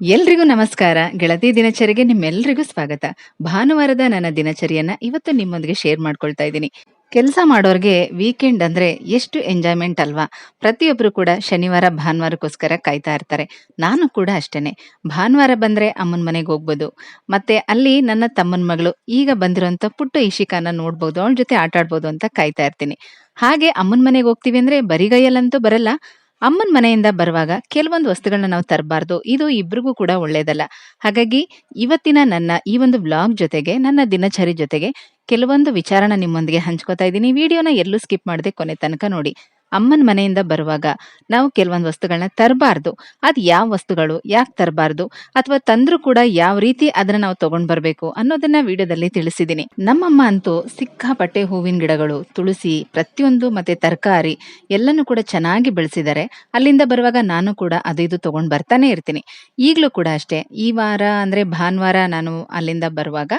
ಎಲ್ರಿಗೂ ನಮಸ್ಕಾರ. ಗೆಳತಿ ದಿನಚರಿಗೆ ನಿಮ್ಮೆಲ್ಲರಿಗೂ ಸ್ವಾಗತ. ಭಾನುವಾರದ ನನ್ನ ದಿನಚರಿಯನ್ನ ಇವತ್ತು ನಿಮ್ಮೊಂದಿಗೆ ಶೇರ್ ಮಾಡ್ಕೊಳ್ತಾ ಇದ್ದೀನಿ. ಕೆಲಸ ಮಾಡೋರ್ಗೆ ವೀಕೆಂಡ್ ಅಂದ್ರೆ ಎಷ್ಟು ಎಂಜಾಯ್ಮೆಂಟ್ ಅಲ್ವಾ? ಪ್ರತಿಯೊಬ್ರು ಕೂಡ ಶನಿವಾರ, ಭಾನುವಾರಕ್ಕೋಸ್ಕರ ಕಾಯ್ತಾ ಇರ್ತಾರೆ. ನಾನು ಕೂಡ ಅಷ್ಟೇನೆ. ಭಾನುವಾರ ಬಂದ್ರೆ ಅಮ್ಮನ ಮನೆಗೆ ಹೋಗ್ಬೋದು. ಮತ್ತೆ ಅಲ್ಲಿ ನನ್ನ ತಮ್ಮನ ಮಗಳು ಈಗ ಬಂದಿರುವಂತ ಪುಟ್ಟ ಇಶಿಕಾನ ನೋಡ್ಬೋದು. ಅವಳ ಜೊತೆ ಆಟ ಆಡ್ಬೋದು ಅಂತ ಕಾಯ್ತಾ ಇರ್ತೀನಿ. ಹಾಗೆ ಅಮ್ಮನ ಮನೆಗೆ ಹೋಗ್ತೀವಿ ಅಂದ್ರೆ ಬರಿಗೈಯಲ್ಲಂತೂ ಬರಲ್ಲ. ಅಮ್ಮನ ಮನೆಯಿಂದ ಬರುವಾಗ ಕೆಲವೊಂದು ವಸ್ತುಗಳನ್ನ ನಾವು ತರಬಾರ್ದು. ಇದು ಇಬ್ರಿಗೂ ಕೂಡ ಒಳ್ಳೇದಲ್ಲ. ಹಾಗಾಗಿ ಇವತ್ತಿನ ನನ್ನ ಈ ಒಂದು ಬ್ಲಾಗ್ ಜೊತೆಗೆ, ನನ್ನ ದಿನಚರಿ ಜೊತೆಗೆ ಕೆಲವೊಂದು ವಿಚಾರನ ನಿಮ್ಮೊಂದಿಗೆ ಹಂಚ್ಕೋತಾ ಇದ್ದೀನಿ. ವಿಡಿಯೋನ ಎಲ್ಲೂ ಸ್ಕಿಪ್ ಮಾಡದೆ ಕೊನೆ ತನಕ ನೋಡಿ. ಅಮ್ಮನ ಮನೆಯಿಂದ ಬರುವಾಗ ನಾವು ಕೆಲವೊಂದು ವಸ್ತುಗಳನ್ನ ತರಬಾರ್ದು. ಅದು ಯಾವ ವಸ್ತುಗಳು, ಯಾಕೆ ತರಬಾರ್ದು? ಅಥವಾ ತಂದ್ರು ಕೂಡ ಯಾವ ರೀತಿ ಅದನ್ನ ನಾವು ತಗೊಂಡ್ ಬರ್ಬೇಕು ಅನ್ನೋದನ್ನ ವಿಡಿಯೋದಲ್ಲಿ ತಿಳಿಸಿದ್ದೀನಿ ನಮ್ಮಮ್ಮ ಅಂತೂ ಸಿಕ್ಕಾಪಟ್ಟೆ ಹೂವಿನ ಗಿಡಗಳು, ತುಳಸಿ, ಪ್ರತಿಯೊಂದು ಮತ್ತೆ ತರಕಾರಿ ಎಲ್ಲನೂ ಕೂಡ ಚೆನ್ನಾಗಿ ಬೆಳೆಸಿದ್ದಾರೆ ಅಲ್ಲಿಂದ ಬರುವಾಗ ನಾನು ಕೂಡ ಅದು ಇದು ತಗೊಂಡ್ ಬರ್ತಾನೆ ಇರ್ತೀನಿ. ಈಗಲೂ ಕೂಡ ಅಷ್ಟೇ, ಈ ವಾರ ಅಂದ್ರೆ ಭಾನುವಾರ ನಾನು ಅಲ್ಲಿಂದ ಬರುವಾಗ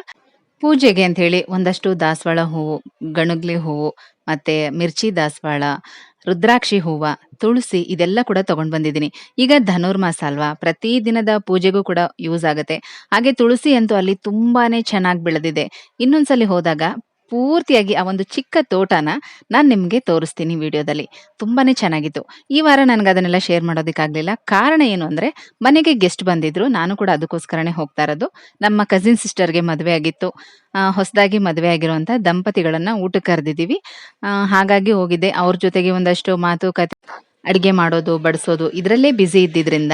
ಪೂಜೆಗೆ ಅಂತ ಹೇಳಿ ಒಂದಷ್ಟು ದಾಸವಾಳ ಹೂವು, ಗಣಗ್ಲಿ ಹೂವು ಮತ್ತೆ ಮಿರ್ಚಿ ದಾಸವಾಳ ರುದ್ರಾಕ್ಷಿ ಹೂವು, ತುಳಸಿ ಇದೆಲ್ಲ ಕೂಡ ತಗೊಂಡ್ ಬಂದಿದ್ದೀನಿ. ಈಗ ಧನುರ್ಮಾಸ ಅಲ್ವಾ? ಪ್ರತಿ ದಿನದ ಪೂಜೆಗೂ ಕೂಡ ಯೂಸ್ ಆಗುತ್ತೆ. ಹಾಗೆ ತುಳಸಿ ಅಂತೂ ಅಲ್ಲಿ ತುಂಬಾನೇ ಚೆನ್ನಾಗಿ ಬೆಳೆದಿದೆ. ಇನ್ನೊಂದ್ಸಲಿ ಹೋದಾಗ ಪೂರ್ತಿಯಾಗಿ ಆ ಒಂದು ಚಿಕ್ಕ ತೋಟನ ನಾನು ನಿಮಗೆ ತೋರಿಸ್ತೀನಿ ವಿಡಿಯೋದಲ್ಲಿ. ತುಂಬಾನೇ ಚೆನ್ನಾಗಿತ್ತು. ಈ ವಾರ ನನಗೆ ಅದನ್ನೆಲ್ಲ ಶೇರ್ ಮಾಡೋದಕ್ಕಾಗಲಿಲ್ಲ. ಕಾರಣ ಏನು ಅಂದ್ರೆ, ಮನೆಗೆ ಗೆಸ್ಟ್ ಬಂದಿದ್ರು. ನಾನು ಕೂಡ ಅದಕ್ಕೋಸ್ಕರನೇ ಹೋಗ್ತಾ ಇರೋದು. ನಮ್ಮ ಕಸಿನ್ ಸಿಸ್ಟರ್ಗೆ ಮದುವೆ ಆಗಿತ್ತು. ಹೊಸದಾಗಿ ಮದುವೆ ಆಗಿರುವಂಥ ದಂಪತಿಗಳನ್ನ ಊಟಕ್ಕೆ ಕರೆದಿದ್ದೀವಿ. ಹಾಗಾಗಿ ಹೋಗಿದ್ದೆ. ಅವ್ರ ಜೊತೆಗೆ ಒಂದಷ್ಟು ಮಾತುಕತೆ ಅಡಿಗೆ ಮಾಡೋದು, ಬಡಿಸೋದು, ಇದರಲ್ಲೇ ಬ್ಯುಸಿ ಇದ್ದಿದ್ರಿಂದ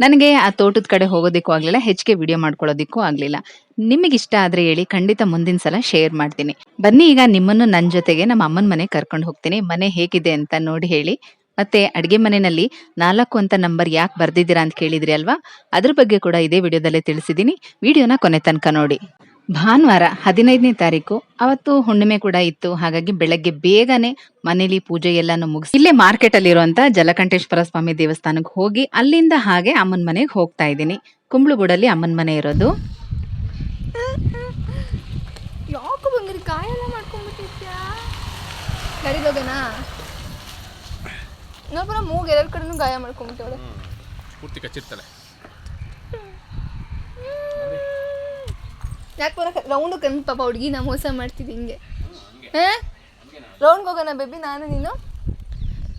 ನನಗೆ ಆ ತೋಟದ ಕಡೆ ಹೋಗೋದಕ್ಕೂ ಆಗಲಿಲ್ಲ, ಹೆಚ್ಚಿಗೆ ವಿಡಿಯೋ ಮಾಡ್ಕೊಳ್ಳೋದಕ್ಕೂ ಆಗಲಿಲ್ಲ. ನಿಮಗೆ ಇಷ್ಟ ಆದ್ರೆ ಹೇಳಿ, ಖಂಡಿತ ಮುಂದಿನ ಸಲ ಶೇರ್ ಮಾಡ್ತೀನಿ. ಬನ್ನಿ ಈಗ ನಿಮ್ಮನ್ನು ನನ್ನ ಜೊತೆಗೆ ನಮ್ಮ ಅಮ್ಮನ ಮನೆ ಕರ್ಕೊಂಡು ಹೋಗ್ತೀನಿ. ಮನೆ ಹೇಗಿದೆ ಅಂತ ನೋಡಿ ಹೇಳಿ. ಮತ್ತೆ ಅಡಿಗೆ ಮನೆಯಲ್ಲಿ ನಾಲ್ಕು ಅಂತ ನಂಬರ್ ಯಾಕೆ ಬರ್ದಿದ್ದೀರಾ ಅಂತ ಕೇಳಿದ್ರಿ ಅಲ್ವಾ? ಅದ್ರ ಬಗ್ಗೆ ಕೂಡ ಇದೇ ವಿಡಿಯೋದಲ್ಲೇ ತಿಳಿಸಿದ್ದೀನಿ. ವಿಡಿಯೋನ ಕೊನೆ ತನಕ ನೋಡಿ. ಭಾನುವಾರ ಹದಿನೈದನೇ ತಾರೀಕು ಅವತ್ತು ಹುಣ್ಣಿಮೆ ಕೂಡ ಇತ್ತು. ಹಾಗಾಗಿ ಬೆಳಗ್ಗೆ ಬೇಗನೆ ಮನೇಲಿ ಪೂಜೆ ಎಲ್ಲಾನು ಮುಗಿಸಿ ಇಲ್ಲೇ ಮಾರ್ಕೆಟ್ ಅಲ್ಲಿ ಇರುವಂತ ಜಲಕಂಠೇಶ್ವರ ಸ್ವಾಮಿ ದೇವಸ್ಥಾನಕ್ಕೆ ಹೋಗಿ ಅಲ್ಲಿಂದ ಹಾಗೆ ಅಮ್ಮನ ಮನೆಗೆ ಹೋಗ್ತಾ ಇದ್ದೀನಿ. ಕುಂಬ್ಳುಗೂಡಲ್ಲಿ ಅಮ್ಮನ ಮನೆ ಇರೋದು. ಗಾಯ ಮಾಡ್ಕೊಂಡ್ಬಿಟ್ಟವಳೆ. ಪೂರ್ತಿ ಕಚ್ಚಿರ್ತಾಳೆ ಯಾಕೆ ಬರೋಕೆ ರೌಂಡು ಕಂದು ಪಾಪ ಹುಡುಗಿ ನಾ ಮೋಸ ಮಾಡ್ತಿದ್ದೆ ಹಿಂಗೆ. ಹಾಂ? ರೌಂಡ್ಗೆ ಹೋಗೋಣ ಬೇಬಿ ನಾನು, ನೀನು?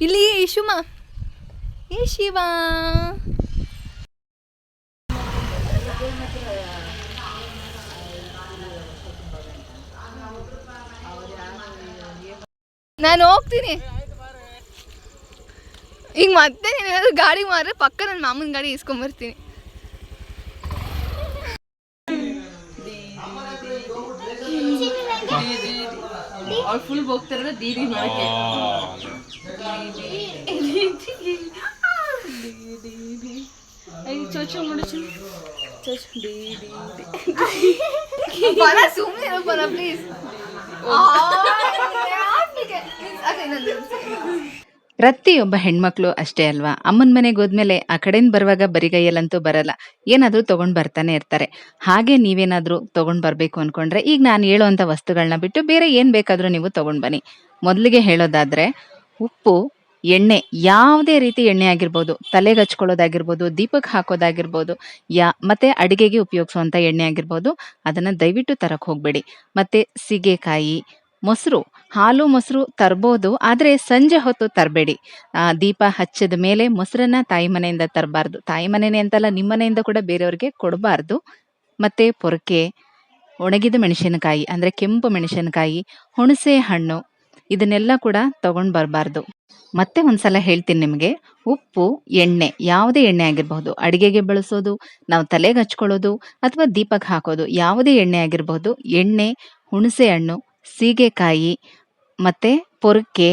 ಇಲ್ಲಿ ಇಶುಮ ಏ ಶಿವ. ನಾನು ಹೋಗ್ತೀನಿ. ಈಗ ಮತ್ತೆ ನೀನು ಗಾಡಿ ಮಾರ್ರೆ, ಪಕ್ಕ ನನ್ನ ಮಾಮನ ಗಾಡಿ ಇಸ್ಕೊಂಬರ್ತೀನಿ. ಅವ್ಳು ಫುಲ್ ಹೋಗ್ತಾರಲ್ಲ ದೀದಿ ನೋಡಕ್ಕೆ ಚೋಚ ಮಾಡು ಚೋಚ ದೀದಿ ಬರ ಸುಮ್ಮನೆ ಬರ ಪ್ಲೀಸ್ ಪ್ರತಿಯೊಬ್ಬ ಹೆಣ್ಮಕ್ಳು ಅಷ್ಟೇ ಅಲ್ವಾ? ಅಮ್ಮನ ಮನೆಗೆ ಹೋದ್ಮೇಲೆ ಆ ಕಡೆಯಿಂದ ಬರುವಾಗ ಬರಿಗೈಯಲ್ಲಂತೂ ಬರಲ್ಲ. ಏನಾದರೂ ತಗೊಂಡ್ ಬರ್ತಾನೆ ಇರ್ತಾರೆ. ಹಾಗೆ ನೀವೇನಾದರೂ ತಗೊಂಡ್ ಬರಬೇಕು ಅನ್ಕೊಂಡ್ರೆ ಈಗ ನಾನು ಹೇಳುವಂಥ ವಸ್ತುಗಳನ್ನ ಬಿಟ್ಟು ಬೇರೆ ಏನು ಬೇಕಾದರೂ ನೀವು ತಗೊಂಡ್ ಬನ್ನಿ. ಮೊದಲಿಗೆ ಹೇಳೋದಾದ್ರೆ ಉಪ್ಪು, ಎಣ್ಣೆ, ಯಾವುದೇ ರೀತಿ ಎಣ್ಣೆ ಆಗಿರ್ಬೋದು, ತಲೆಗೆ ಹಚ್ಕೊಳ್ಳೋದಾಗಿರ್ಬೋದು ದೀಪಕ್ಕೆ ಹಾಕೋದಾಗಿರ್ಬೋದು, ಯಾ, ಮತ್ತೆ ಅಡುಗೆಗೆ ಉಪಯೋಗಿಸುವಂಥ ಎಣ್ಣೆ ಆಗಿರ್ಬೋದು, ಅದನ್ನು ದಯವಿಟ್ಟು ತರಕ್ಕೆ ಹೋಗಬೇಡಿ. ಮತ್ತು ಸೀಗೆಕಾಯಿ, ಮೊಸರು ಹಾಲು ಮೊಸರು ತರ್ಬೋದು, ಆದರೆ ಸಂಜೆ ಹೊತ್ತು ತರಬೇಡಿ. ದೀಪ ಹಚ್ಚಿದ ಮೇಲೆ ಮೊಸರನ್ನ ತಾಯಿ ಮನೆಯಿಂದ ತರಬಾರ್ದು. ತಾಯಿ ಮನೆನೇ ಅಂತಲ್ಲ ನಿಮ್ಮನೆಯಿಂದ ಕೂಡ ಬೇರೆಯವ್ರಿಗೆ ಕೊಡಬಾರ್ದು. ಮತ್ತೆ ಪೊರಕೆ, ಒಣಗಿದ ಮೆಣಸಿನಕಾಯಿ, ಅಂದ್ರೆ ಕೆಂಪು ಮೆಣಸಿನಕಾಯಿ, ಹುಣಸೆ ಹಣ್ಣು, ಇದನ್ನೆಲ್ಲ ಕೂಡ ತಗೊಂಡು ಬರಬಾರ್ದು. ಮತ್ತೆ ಒಂದ್ಸಲ ಹೇಳ್ತೀನಿ ನಿಮಗೆ, ಉಪ್ಪು, ಎಣ್ಣೆ, ಯಾವುದೇ ಎಣ್ಣೆ ಆಗಿರಬಹುದು. ಅಡಿಗೆಗೆ ಬಳಸೋದು, ನಾವು ತಲೆಗೆ ಹಚ್ಕೊಳ್ಳೋದು, ಅಥವಾ ದೀಪಕ್ಕೆ ಹಾಕೋದು, ಯಾವುದೇ ಎಣ್ಣೆ ಆಗಿರಬಹುದು. ಎಣ್ಣೆ, ಹುಣಸೆ ಹಣ್ಣು, ಸೀಗೆಕಾಯಿ ಮತ್ತೆ ಪೊರಕೆ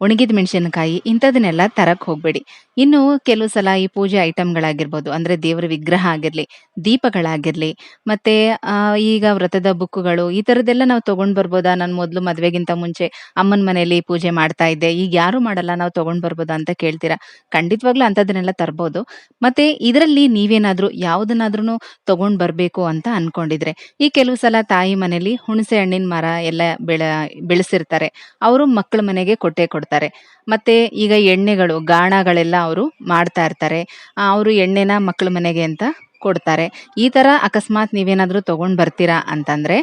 ಒಣಗಿದ ಮೆಣಸಿನಕಾಯಿ ಇಂಥದನ್ನೆಲ್ಲ ತರಕ್ ಹೋಗ್ಬೇಡಿ. ಇನ್ನು ಕೆಲವು ಸಲ ಈ ಪೂಜೆ ಐಟಮ್ಗಳಾಗಿರ್ಬೋದು ಅಂದ್ರೆ ದೇವರ ವಿಗ್ರಹ ಆಗಿರ್ಲಿ, ದೀಪಗಳಾಗಿರ್ಲಿ, ಮತ್ತೆ ಈಗ ವ್ರತದ ಬುಕ್ಕುಗಳು, ಈ ತರದೆಲ್ಲ ನಾವು ತಗೊಂಡ್ ಬರ್ಬೋದಾ? ನಾನು ಮೊದಲು ಮದ್ವೆಗಿಂತ ಮುಂಚೆ ಅಮ್ಮನ ಮನೆಯಲ್ಲಿ ಪೂಜೆ ಮಾಡ್ತಾ ಇದ್ದೆ. ಈಗ ಯಾರು ಮಾಡಲ್ಲ, ನಾವು ತಗೊಂಡ್ ಬರ್ಬೋದಾ ಅಂತ ಕೇಳ್ತೀರಾ? ಖಂಡಿತವಾಗ್ಲೂ ಅಂಥದನ್ನೆಲ್ಲ ತರ್ಬೋದು. ಮತ್ತೆ ಇದರಲ್ಲಿ ನೀವೇನಾದ್ರೂ ಯಾವ್ದನ್ನಾದ್ರೂ ತಗೊಂಡ್ ಬರ್ಬೇಕು ಅಂತ ಅನ್ಕೊಂಡಿದ್ರೆ, ಈ ಕೆಲವು ಸಲ ತಾಯಿ ಮನೆಯಲ್ಲಿ ಹುಣಸೆ ಹಣ್ಣಿನ ಮರ ಎಲ್ಲ ಬೆಳ, ಬೆಳೆಸಿರ್ತಾರೆ. ಅವರು ಮಕ್ಕಳ ಮನೆಗೆ ಕೊಟ್ಟೆ ಕೊಡ್ತಾರೆ. ಮತ್ತೆ ಈಗ ಎಣ್ಣೆಗಳು ಗಾಣಗಳೆಲ್ಲ ಅವರು ಮಾಡ್ತಾ ಇರ್ತಾರೆ. ಅವರು ಎಣ್ಣೆನ ಮಕ್ಕಳ ಮನೆಗೆ ಅಂತ ಕೊಡ್ತಾರೆ. ಈ ಥರ ಅಕಸ್ಮಾತ್ ನೀವೇನಾದರೂ ತೊಗೊಂಡು ಬರ್ತೀರಾ ಅಂತಂದರೆ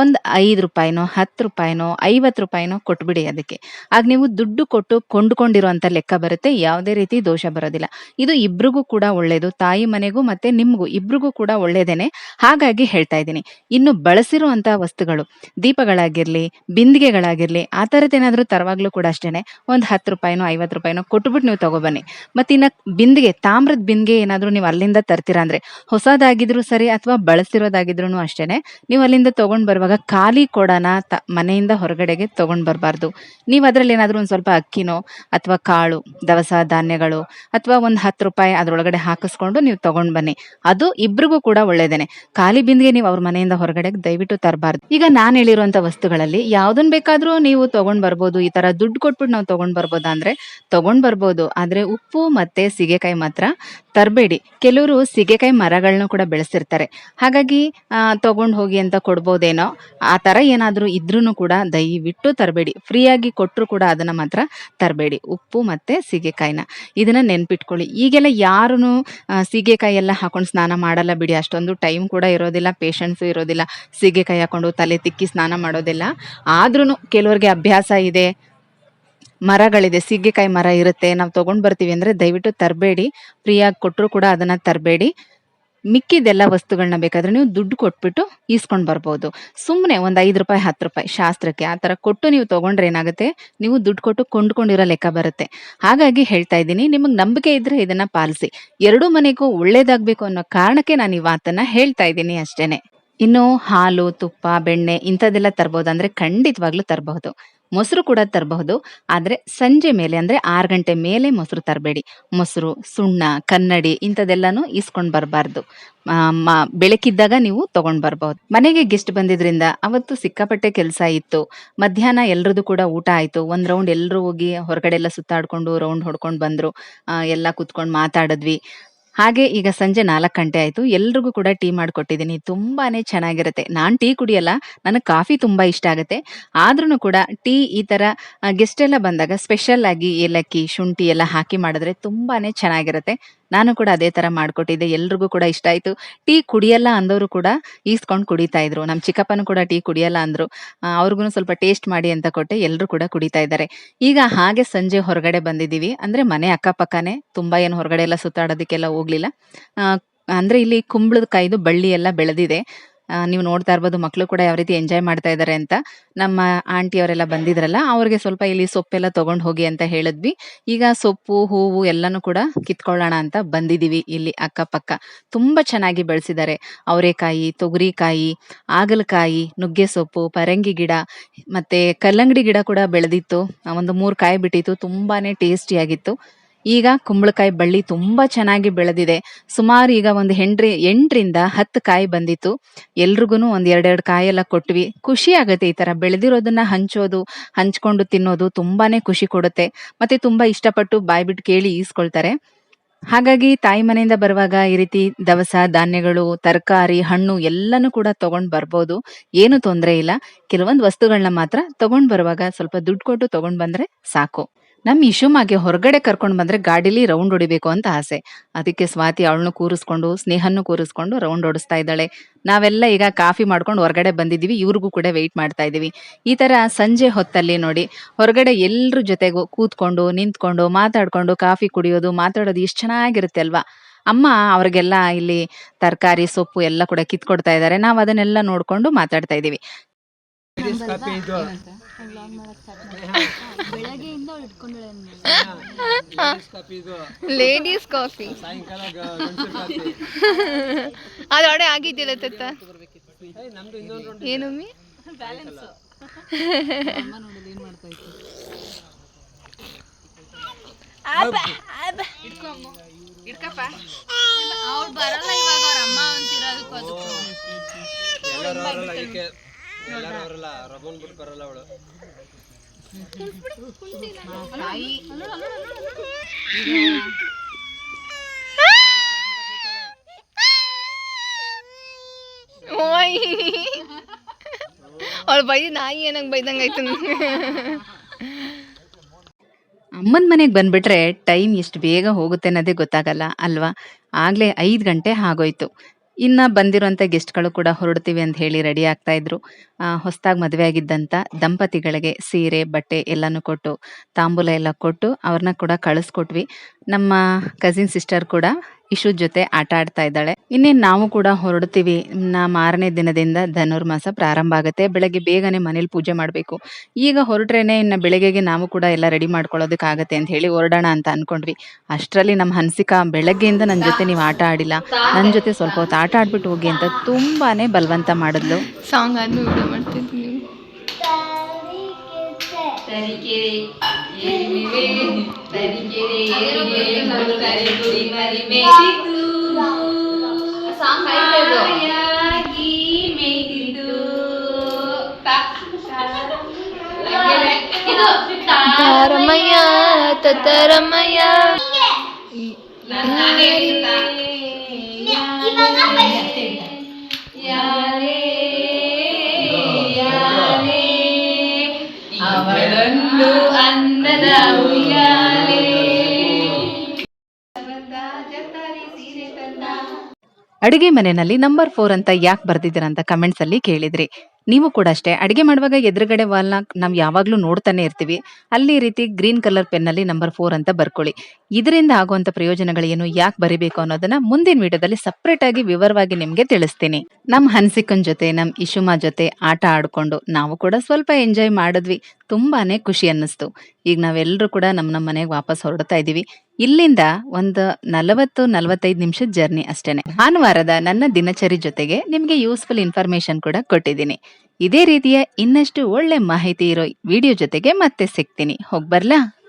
ಒಂದು ಐದು ರೂಪಾಯಿನೋ, ಹತ್ತು ರೂಪಾಯಿನೋ, ಐವತ್ತು ರೂಪಾಯಿನೋ ಕೊಟ್ಬಿಡಿ ಅದಕ್ಕೆ. ಆಗ ನೀವು ದುಡ್ಡು ಕೊಟ್ಟು ಕೊಂಡುಕೊಂಡಿರುವಂಥ ಲೆಕ್ಕ ಬರುತ್ತೆ, ಯಾವುದೇ ರೀತಿ ದೋಷ ಬರೋದಿಲ್ಲ. ಇದು ಇಬ್ರಿಗೂ ಕೂಡ ಒಳ್ಳೆಯದು ತಾಯಿ ಮನೆಗೂ ಮತ್ತು ನಿಮಗೂ, ಇಬ್ರಿಗೂ ಕೂಡ ಒಳ್ಳೆಯದೇನೆ ಹಾಗಾಗಿ ಹೇಳ್ತಾ ಇದ್ದೀನಿ, ಇನ್ನು ಬಳಸಿರುವಂಥ ವಸ್ತುಗಳು, ದೀಪಗಳಾಗಿರಲಿ, ಬಿಂದಿಗೆಗಳಾಗಿರಲಿ, ಆ ಥರದ್ದೇನಾದರೂ ತರವಾಗ್ಲೂ ಕೂಡ ಅಷ್ಟೇ ಒಂದು ಹತ್ತು ರೂಪಾಯಿನೋ, ಐವತ್ತು ರೂಪಾಯಿನೋ ಕೊಟ್ಬಿಟ್ಟು ನೀವು ತಗೊಬನ್ನಿ. ಮತ್ತು ಇನ್ನು ಬಿಂದಿಗೆ, ತಾಮ್ರದ ಬಿಂದಿಗೆ ಏನಾದರೂ ನೀವು ಅಲ್ಲಿಂದ ತರ್ತೀರಾ ಅಂದರೆ ಹೊಸದಾಗಿದ್ರೂ ಸರಿ ಅಥವಾ ಬಳಸಿರೋದಾಗಿದ್ರು ಅಷ್ಟೇನೆ, ನೀವು ಅಲ್ಲಿಂದ ತಗೊಂಡ್ ಬರುವಾಗ ಖಾಲಿ ಕೊಡನ ತ, ಮನೆಯಿಂದ ಹೊರಗಡೆಗೆ ತೊಗೊಂಡು ಬರಬಾರ್ದು. ನೀವು ಅದರಲ್ಲಿ ಏನಾದರೂ ಒಂದು ಸ್ವಲ್ಪ ಅಕ್ಕಿನೋ ಅಥವಾ ಕಾಳು, ದವಸ, ಧಾನ್ಯಗಳು ಅಥವಾ ಒಂದು ಹತ್ತು ರೂಪಾಯಿ ಅದರೊಳಗಡೆ ಹಾಕಿಸ್ಕೊಂಡು ನೀವು ತಗೊಂಡ್ ಬನ್ನಿ. ಅದು ಇಬ್ರಿಗೂ ಕೂಡ ಒಳ್ಳೇದೇನೆ. ಖಾಲಿ ಬಿಂದಿಗೆ ನೀವು ಅವ್ರ ಮನೆಯಿಂದ ಹೊರಗಡೆ ದಯವಿಟ್ಟು ತರಬಾರ್ದು. ಈಗ ನಾನು ಹೇಳಿರುವಂಥ ವಸ್ತುಗಳಲ್ಲಿ ಯಾವ್ದನ್ ಬೇಕಾದರೂ ನೀವು ತಗೊಂಡ್ ಬರ್ಬೋದು. ಈ ತರ ದುಡ್ಡು ಕೊಟ್ಬಿಟ್ಟು ನಾವು ತಗೊಂಡ್ ಬರ್ಬೋದಾ ಅಂದ್ರೆ, ತೊಗೊಂಡು ಬರ್ಬೋದು. ಆದರೆ ಉಪ್ಪು ಮತ್ತೆ ಸೀಗೆಕಾಯಿ ಮಾತ್ರ ತರಬೇಡಿ. ಕೆಲವರು ಸೀಗೆಕಾಯಿ ಮರಗಳನ್ನ ಕೂಡ ಬೆಳೆಸಿರ್ತಾರೆ. ಹಾಗಾಗಿ ತಗೊಂಡು ಹೋಗಿ ಅಂತ ಕೊಡ್ಬೋದೇನೋ, ಆ ಥರ ಏನಾದರೂ ಇದ್ರೂ ಕೂಡ ದಯವಿಟ್ಟು ತರಬೇಡಿ. ಫ್ರೀಯಾಗಿ ಕೊಟ್ಟರು ಕೂಡ ಅದನ್ನು ಮಾತ್ರ ತರಬೇಡಿ. ಉಪ್ಪು ಮತ್ತು ಸೀಗೆಕಾಯಿನ. ಇದನ್ನು ನೆನ್ಪಿಟ್ಕೊಳ್ಳಿ. ಈಗೆಲ್ಲ ಯಾರೂ ಸೀಗೆಕಾಯಿ ಎಲ್ಲ ಹಾಕೊಂಡು ಸ್ನಾನ ಮಾಡಲ್ಲ ಬಿಡಿ. ಅಷ್ಟೊಂದು ಟೈಮ್ ಕೂಡ ಇರೋದಿಲ್ಲ, ಪೇಷನ್ಸು ಇರೋದಿಲ್ಲ. ಸೀಗೆಕಾಯಿ ಹಾಕೊಂಡು ತಲೆ ತಿಕ್ಕಿ ಸ್ನಾನ ಮಾಡೋದಿಲ್ಲ. ಆದ್ರೂ ಕೆಲವ್ರಿಗೆ ಅಭ್ಯಾಸ ಇದೆ. ಮರಗಳಿದೆ, ಸೀಗೆಕಾಯಿ ಮರ ಇರುತ್ತೆ, ನಾವು ತಗೊಂಡ್ ಬರ್ತೀವಿ ಅಂದರೆ ದಯವಿಟ್ಟು ತರಬೇಡಿ. ಫ್ರೀಯಾಗಿ ಕೊಟ್ಟರು ಕೂಡ ಅದನ್ನ ತರಬೇಡಿ. ಮಿಕ್ಕಿದೆಲ್ಲ ವಸ್ತುಗಳನ್ನ ಬೇಕಾದ್ರೆ ನೀವು ದುಡ್ಡು ಕೊಟ್ಬಿಟ್ಟು ಈಸ್ಕೊಂಡು ಬರ್ಬೋದು. ಸುಮ್ಮನೆ ಒಂದು ಐದು ರೂಪಾಯಿ, ಹತ್ತು ರೂಪಾಯಿ ಶಾಸ್ತ್ರಕ್ಕೆ ಆ ಥರ ಕೊಟ್ಟು ನೀವು ತೊಗೊಂಡ್ರೆ ಏನಾಗುತ್ತೆ? ನೀವು ದುಡ್ಡು ಕೊಟ್ಟು ಕೊಂಡ್ಕೊಂಡಿರೋ ಲೆಕ್ಕ ಬರುತ್ತೆ. ಹಾಗಾಗಿ ಹೇಳ್ತಾ ಇದ್ದೀನಿ, ನಿಮಗೆ ನಂಬಿಕೆ ಇದ್ರೆ ಇದನ್ನು ಪಾಲಿಸಿ. ಎರಡೂ ಮನೆಗೂ ಒಳ್ಳೇದಾಗಬೇಕು ಅನ್ನೋ ಕಾರಣಕ್ಕೆ ನಾನು ಈ ಮಾತನ್ನು ಹೇಳ್ತಾ ಇದ್ದೀನಿ ಅಷ್ಟೇ ಇನ್ನು ಹಾಲು, ತುಪ್ಪ, ಬೆಣ್ಣೆ ಇಂಥದ್ದೆಲ್ಲ ತರ್ಬೋದು ಅಂದರೆ ಖಂಡಿತವಾಗ್ಲೂ ತರಬಹುದು. ಮೊಸರು ಕೂಡ ತರಬಹುದು. ಆದರೆ ಸಂಜೆ ಮೇಲೆ, ಅಂದರೆ ಆರು ಗಂಟೆ ಮೇಲೆ ಮೊಸರು ತರಬೇಡಿ. ಮೊಸರು, ಸುಣ್ಣ, ಕನ್ನಡಿ ಇಂಥದ್ದೆಲ್ಲನೂ ಇಸ್ಕೊಂಡು ಬರಬಾರ್ದು. ಬೆಳಕಿದ್ದಾಗ ನೀವು ತಗೊಂಡು ಬರ್ಬೋದು ಮನೆಗೆ ಗೆಸ್ಟ್ ಬಂದಿದ್ರಿಂದ ಅವತ್ತು ಸಿಕ್ಕಾಪಟ್ಟೆ ಕೆಲಸ ಇತ್ತು. ಮಧ್ಯಾಹ್ನ ಎಲ್ರದ್ದು ಕೂಡ ಊಟ ಆಯಿತು. ಒಂದು ರೌಂಡ್ ಎಲ್ಲರೂ ಹೋಗಿ ಹೊರಗಡೆ ಎಲ್ಲ ಸುತ್ತಾಡ್ಕೊಂಡು, ರೌಂಡ್ ಹೊಡ್ಕೊಂಡು ಬಂದರು. ಎಲ್ಲ ಕೂತ್ಕೊಂಡು ಮಾತಾಡಿದ್ವಿ. ಹಾಗೆ ಈಗ ಸಂಜೆ ನಾಲ್ಕು ಗಂಟೆ ಆಯಿತು. ಎಲ್ರಿಗೂ ಕೂಡ ಟೀ ಮಾಡಿಕೊಟ್ಟಿದ್ದೀನಿ. ತುಂಬಾನೇ ಚೆನ್ನಾಗಿರುತ್ತೆ. ನಾನು ಟೀ ಕುಡಿಯಲ್ಲ, ನನಗೆ ಕಾಫಿ ತುಂಬ ಇಷ್ಟ ಆಗುತ್ತೆ. ಆದ್ರೂ ಕೂಡ ಟೀ ಈ ಥರ ಗೆಸ್ಟ್ ಎಲ್ಲ ಬಂದಾಗ ಸ್ಪೆಷಲ್ ಆಗಿ ಏಲಕ್ಕಿ, ಶುಂಠಿ ಎಲ್ಲ ಹಾಕಿ ಮಾಡಿದ್ರೆ ತುಂಬಾನೇ ಚೆನ್ನಾಗಿರುತ್ತೆ. ನಾನು ಕೂಡ ಅದೇ ತರ ಮಾಡ್ಕೊಟ್ಟಿದ್ದೆ. ಎಲ್ರಿಗೂ ಕೂಡ ಇಷ್ಟ ಆಯ್ತು. ಟೀ ಕುಡಿಯಲ್ಲ ಅಂದವರು ಕೂಡ ಈಸ್ಕೊಂಡು ಕುಡಿತಾ ಇದ್ರು. ನಮ್ಮ ಚಿಕ್ಕಪ್ಪನೂ ಕೂಡ ಟೀ ಕುಡಿಯಲ್ಲ ಅಂದ್ರು. ಅವ್ರಿಗೂ ಸ್ವಲ್ಪ ಟೇಸ್ಟ್ ಮಾಡಿ ಅಂತ ಕೊಟ್ಟೆ. ಎಲ್ಲರೂ ಕೂಡ ಕುಡಿತಾ ಇದ್ದಾರೆ. ಈಗ ಹಾಗೆ ಸಂಜೆ ಹೊರಗಡೆ ಬಂದಿದ್ದೀವಿ. ಅಂದ್ರೆ ಮನೆ ಅಕ್ಕಪಕ್ಕನೇ. ತುಂಬಾ ಏನು ಹೊರಗಡೆ ಎಲ್ಲ ಸುತ್ತಾಡೋದಕ್ಕೆಲ್ಲ ಹೋಗ್ಲಿಲ್ಲ. ಅಂದ್ರೆ ಇಲ್ಲಿ ಕುಂಬಳದ ಕಾಯ್ದು ಬಳ್ಳಿ ಎಲ್ಲ ಬೆಳೆದಿದೆ. ನೀವು ನೋಡ್ತಾ ಇರ್ಬೋದು ಮಕ್ಕಳು ಕೂಡ ಯಾವ ರೀತಿ ಎಂಜಾಯ್ ಮಾಡ್ತಾ ಇದ್ದಾರೆ ಅಂತ. ನಮ್ಮ ಆಂಟಿ ಅವರೆಲ್ಲ ಬಂದಿದ್ರಲ್ಲ, ಅವ್ರಿಗೆ ಸ್ವಲ್ಪ ಇಲ್ಲಿ ಸೊಪ್ಪೆಲ್ಲ ತಗೊಂಡು ಹೋಗಿ ಅಂತ ಹೇಳಿದ್ವಿ. ಈಗ ಸೊಪ್ಪು, ಹೂವು ಎಲ್ಲನೂ ಕೂಡ ಕಿತ್ಕೊಳ್ಳೋಣ ಅಂತ ಬಂದಿದ್ದೀವಿ ಇಲ್ಲಿ ಅಕ್ಕಪಕ್ಕ. ತುಂಬ ಚೆನ್ನಾಗಿ ಬೆಳೆಸಿದ್ದಾರೆ. ಅವರೆಕಾಯಿ, ತೊಗರಿಕಾಯಿ ಆಗಲಕಾಯಿ ನುಗ್ಗೆ ಸೊಪ್ಪು, ಪರಂಗಿ ಗಿಡ, ಮತ್ತೆ ಕಲ್ಲಂಗಡಿ ಗಿಡ ಕೂಡ ಬೆಳೆದಿತ್ತು. ಒಂದು ಮೂರು ಕಾಯಿ ಬಿಟ್ಟಿತ್ತು. ತುಂಬಾನೇ ಟೇಸ್ಟಿಯಾಗಿತ್ತು ಈಗ ಕುಂಬಳಕಾಯಿ ಬಳ್ಳಿ ತುಂಬಾ ಚೆನ್ನಾಗಿ ಬೆಳೆದಿದೆ. ಸುಮಾರು ಈಗ ಒಂದು ಹೆಂಡ್ರಿ ಎಂಟರಿಂದ ಹತ್ತು ಕಾಯಿ ಬಂದಿತ್ತು. ಎಲ್ರಿಗೂ ಒಂದು ಎರಡೆರಡು ಕಾಯಿ ಎಲ್ಲ ಕೊಟ್ವಿ. ಖುಷಿ ಆಗುತ್ತೆ ಈ ತರ ಬೆಳೆದಿರೋದನ್ನ ಹಂಚೋದು, ಹಂಚ್ಕೊಂಡು ತಿನ್ನೋದು ತುಂಬಾನೇ ಖುಷಿ ಕೊಡುತ್ತೆ. ಮತ್ತೆ ತುಂಬಾ ಇಷ್ಟಪಟ್ಟು ಬಾಯ್ಬಿಟ್ಟು ಕೇಳಿ ಈಸ್ಕೊಳ್ತಾರೆ. ಹಾಗಾಗಿ ತಾಯಿ ಮನೆಯಿಂದ ಬರುವಾಗ ಈ ರೀತಿ ದವಸ, ಧಾನ್ಯಗಳು, ತರಕಾರಿ, ಹಣ್ಣು ಎಲ್ಲನೂ ಕೂಡ ತಗೊಂಡ್ ಬರ್ಬೋದು. ಏನು ತೊಂದರೆ ಇಲ್ಲ. ಕೆಲವೊಂದು ವಸ್ತುಗಳನ್ನ ಮಾತ್ರ ತಗೊಂಡು ಬರುವಾಗ ಸ್ವಲ್ಪ ದುಡ್ಡು ಕೊಟ್ಟು ತಗೊಂಡ್ ಬಂದ್ರೆ ಸಾಕು. ನಮ್ಮ ಇಶುಮಾಗೆ ಹೊರಗಡೆ ಕರ್ಕೊಂಡು ಬಂದ್ರೆ ಗಾಡಿಲಿ ರೌಂಡ್ ಹೊಡಿಬೇಕು ಅಂತ ಆಸೆ. ಅದಕ್ಕೆ ಸ್ವಾತಿ ಅವಳನ್ನು ಕೂರಿಸ್ಕೊಂಡು ಸ್ನೇಹನ್ನು ಕೂರಿಸ್ಕೊಂಡು ರೌಂಡ್ ಹೊಡಿಸ್ತಾ ಇದ್ದಾಳೆ. ನಾವೆಲ್ಲ ಈಗ ಕಾಫಿ ಮಾಡ್ಕೊಂಡು ಹೊರಗಡೆ ಬಂದಿದ್ದೀವಿ. ಇವ್ರಿಗೂ ಕೂಡ ವೆಯ್ಟ್ ಮಾಡ್ತಾ ಇದ್ದೀವಿ. ಈ ತರ ಸಂಜೆ ಹೊತ್ತಲ್ಲಿ ನೋಡಿ, ಹೊರಗಡೆ ಎಲ್ಲರ ಜೊತೆಗೂ ಕೂತ್ಕೊಂಡು, ನಿಂತ್ಕೊಂಡು, ಮಾತಾಡ್ಕೊಂಡು, ಕಾಫಿ ಕುಡಿಯೋದು, ಮಾತಾಡೋದು ಎಷ್ಟು ಚೆನ್ನಾಗಿರುತ್ತೆ ಅಲ್ವಾ? ಅಮ್ಮ ಅವ್ರಿಗೆಲ್ಲ ಇಲ್ಲಿ ತರಕಾರಿ, ಸೊಪ್ಪು ಎಲ್ಲ ಕೂಡ ಕಿತ್ಕೊಡ್ತಾ ಇದ್ದಾರೆ. ನಾವು ಅದನ್ನೆಲ್ಲ ನೋಡ್ಕೊಂಡು ಮಾತಾಡ್ತಾ ಇದ್ದೀವಿ. ಲೇಡೀಸ್ ಕಾಫಿ ಅದೊಡೆ ಆಗಿದ್ದಿಲ್ಲ ತತ್ತ ಏನೊಮ್ಮೆ ಇಟ್ಕಪ್ಪ. ಅವ್ರು ಬರಲ್ಲ ಇವಾಗ ಅವ್ರ ಅಮ್ಮ ಅಂತಿರೋದಕ್ಕೂ ಅದಕ್ಕೂ ಓಯ್ ಅವಳು. ಬೈದ ನಾಯಿ ಏನಂಗೆ ಬೈದಂಗೆ ಆಯ್ತು. ಅಮ್ಮನ ಮನೆಗೆ ಬಂದ್ಬಿಟ್ರೆ ಟೈಮ್ ಎಷ್ಟು ಬೇಗ ಹೋಗುತ್ತೆ ಅನ್ನೋದೇ ಗೊತ್ತಾಗಲ್ಲ ಅಲ್ವಾ? ಆಗ್ಲೇ ಐದು ಗಂಟೆ ಆಗೋಯ್ತು. ಇನ್ನ ಬಂದಿರುವಂತ ಗೆಸ್ಟ್ಗಳು ಕೂಡ ಹೊರಡ್ತೀವಿ ಅಂತ ಹೇಳಿ ರೆಡಿ ಆಗ್ತಾ ಇದ್ರು. ಹೊಸದಾಗಿ ಮದುವೆ ಆಗಿದ್ದಂತ ದಂಪತಿಗಳಿಗೆ ಸೀರೆ, ಬಟ್ಟೆ ಎಲ್ಲಾನು ಕೊಟ್ಟು, ತಾಂಬೂಲ ಎಲ್ಲ ಕೊಟ್ಟು ಅವ್ರನ್ನ ಕೂಡ ಕಳಿಸ್ಕೊಟ್ವಿ. ನಮ್ಮ ಕಸಿನ್ ಸಿಸ್ಟರ್ ಕೂಡ ಇಶು ಜೊತೆ ಆಟ ಆಡ್ತಾ ಇದ್ದಾಳೆ. ಇನ್ನೇನು ನಾವು ಕೂಡ ಹೊರಡ್ತೀವಿ. ನಾ ಮಾರನೇ ದಿನದಿಂದ ಧನುರ್ಮಾಸ ಪ್ರಾರಂಭ ಆಗುತ್ತೆ. ಬೆಳಗ್ಗೆ ಬೇಗನೆ ಮನೇಲಿ ಪೂಜೆ ಮಾಡಬೇಕು. ಈಗ ಹೊರಟ್ರೇನೆ ಇನ್ನು ಬೆಳಗ್ಗೆಗೆ ನಾವು ಕೂಡ ಎಲ್ಲ ರೆಡಿ ಮಾಡ್ಕೊಳ್ಳೋದಕ್ಕಾಗತ್ತೆ ಅಂತ ಹೇಳಿ ಹೊರಡೋಣ ಅಂತ ಅನ್ಕೊಂಡ್ವಿ. ಅಷ್ಟರಲ್ಲಿ ನಮ್ಮ ಹನ್ಸಿಕಾ ಬೆಳಗ್ಗೆಯಿಂದ ನನ್ನ ಜೊತೆ ನೀವು ಆಟ ಆಡಿಲ್ಲ. ನನ್ನ ಜೊತೆ ಸ್ವಲ್ಪ ಹೊತ್ತು ಆಟ ಆಡ್ಬಿಟ್ಟು ಹೋಗಿ ಅಂತ ತುಂಬಾನೇ ಬಲವಂತ ಮಾಡಿದ್ಲು. ಸಾಂಗ್ ಆದ್ಮೇಲೆ ವಿಡಿಯೋ ಮಾಡ್ತಿದ್ದೀನಿ ತರೀಕೆರೆ ಏರಿವೆ ತರೀಕೆರೆ ಏರಿವೆ ತರೀಗುಡಿ ಮರಿ ಮೇಯ್ತಿದ್ದು ಹಾಯಾಗಿ ಮೇಯ್ತಿದ್ದು ಇದು ತಾರಮಯ್ಯ ನಾನೇ ಅಡುಗೆ ಮನೆಯಲ್ಲಿ ನಂಬರ್ ಫೋರ್ ಅಂತ ಯಾಕೆ ಬರ್ದಿದ್ದೀರಾ ಅಂತ ಕಮೆಂಟ್ಸ್ ಅಲ್ಲಿ ಕೇಳಿದ್ರಿ. ನೀವು ಕೂಡ ಅಷ್ಟೇ, ಅಡುಗೆ ಮಾಡುವಾಗ ಎದುರುಗಡೆ ವಾಲ್ನ ನಾವು ಯಾವಾಗಲೂ ನೋಡ್ತಾನೆ ಇರ್ತೀವಿ. ಅಲ್ಲಿ ರೀತಿ ಗ್ರೀನ್ ಕಲರ್ ಪೆನ್ನಲ್ಲಿ ನಂಬರ್ ಫೋರ್ ಅಂತ ಬರ್ಕೊಳ್ಳಿ. ಇದರಿಂದ ಆಗುವಂತ ಪ್ರಯೋಜನಗಳೇನು ಯಾಕೆ ಬರಿಬೇಕು ಅನ್ನೋದನ್ನ ಮುಂದಿನ ವಿಡಿಯೋದಲ್ಲಿ ಸಪ್ರೇಟ್ ಆಗಿ ವಿವರವಾಗಿ ನಿಮ್ಗೆ ತಿಳಿಸ್ತೀನಿ. ನಮ್ ಹನ್ಸಿಕನ್ ಜೊತೆ, ನಮ್ ಇಶುಮಾ ಜೊತೆ ಆಟ ಆಡ್ಕೊಂಡು ನಾವು ಕೂಡ ಸ್ವಲ್ಪ ಎಂಜಾಯ್ ಮಾಡಿದ್ವಿ. ತುಂಬಾನೇ ಖುಷಿ ಅನ್ನಿಸ್ತು. ಈಗ ನಾವೆಲ್ಲರೂ ಕೂಡ ನಮ್ಮ ನಮ್ಮ ಮನೆಗೆ ವಾಪಸ್ ಹೊರಡ್ತಾ ಇದೀವಿ. ಇಲ್ಲಿಂದ ಒಂದು ನಲವತ್ತು, ನಲವತ್ತೈದು ನಿಮಿಷದ ಜರ್ನಿ ಅಷ್ಟೇನೆ. ಭಾನುವಾರದ ನನ್ನ ದಿನಚರಿ ಜೊತೆಗೆ ನಿಮ್ಗೆ ಯೂಸ್ಫುಲ್ ಇನ್ಫಾರ್ಮೇಶನ್ ಕೂಡ ಕೊಟ್ಟಿದ್ದೀನಿ. ಇದೇ ರೀತಿಯ ಇನ್ನಷ್ಟು ಒಳ್ಳೆ ಮಾಹಿತಿ ಇರೋ ವಿಡಿಯೋ ಜೊತೆಗೆ ಮತ್ತೆ ಸಿಗ್ತೀನಿ. ಹೋಗ್ಬರ್ಲಾ